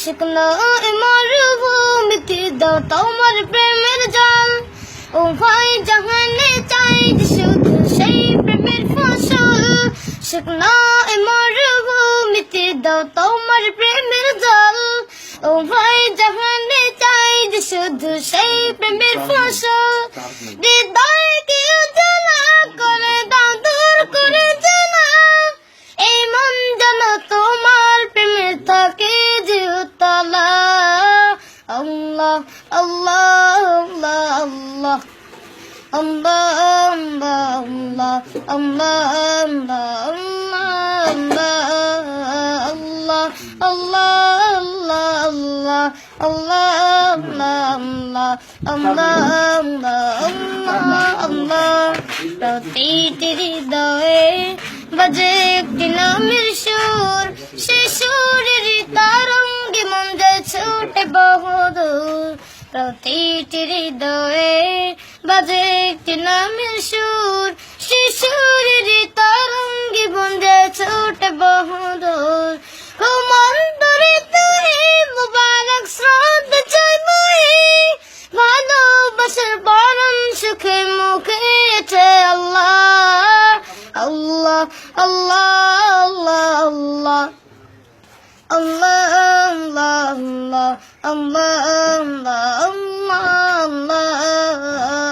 শুকনো মরুভূমিতে দাও তোমার প্রেমের জল। ও ভাই শুকনো মরুভূমিতে দাও তোমার প্রেমের জল। ও ভাই, জাহানে চাই যে শুধু সেই প্রেমের ফসল। হৃদয়কে উজ্জ্বলা আল্লাহ আল্লাহ আল্লাহ আল্লাহ আল্লাহ আল্লাহ আল্লাহ আল্লাহ আল্লাহ আল্লাহ প্রতিটি হৃদয়ে বাজে একটি নামের সুর সে সুরের তারঙ্গে মন যায় ছুটে বহুদূর প্রতিটি হৃদয়ে বাজে একটি নামের সুর। সে সুরের তারঙ্গে যায় ছুটে বহুদূর। তুই মুবারক স্রোত চাই বই ভালোবাসার বরণ সুখে মুখে আছে আল্লাহ। আল্লাহ আল্লাহ আল্লাহ। আল্লাহ আল্লাহ আল্লাহ আল্লাহ আল্লাহ আল্লাহ।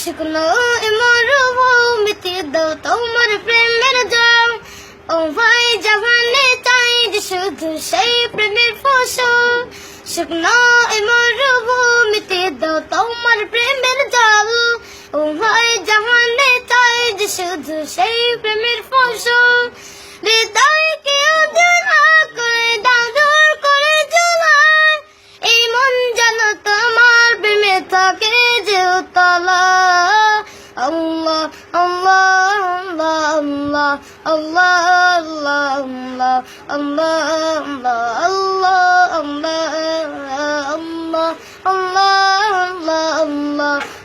শুকনো মরুভূমিতে দাও তোমার প্রেমের জল। ও ভাই জাহানে চাই শুধু সেই প্রেমের ফসল। শুকনো মরুভূমিতে দাও তোমার প্রেমের জল ও ভাই জাহানে চাই যে শুধু সেই প্রেমের ফসল হৃদয়কে উজ্জ্বলা করে দাও দূর করে জ্বালায় এই মন যেন তোমার প্রেমে থাকে যে উতলা আল্লাহ আল্লাহ আল্লাহ আল্লাহ আল্লাহ আল্লাহ আল্লাহ আল্লাহ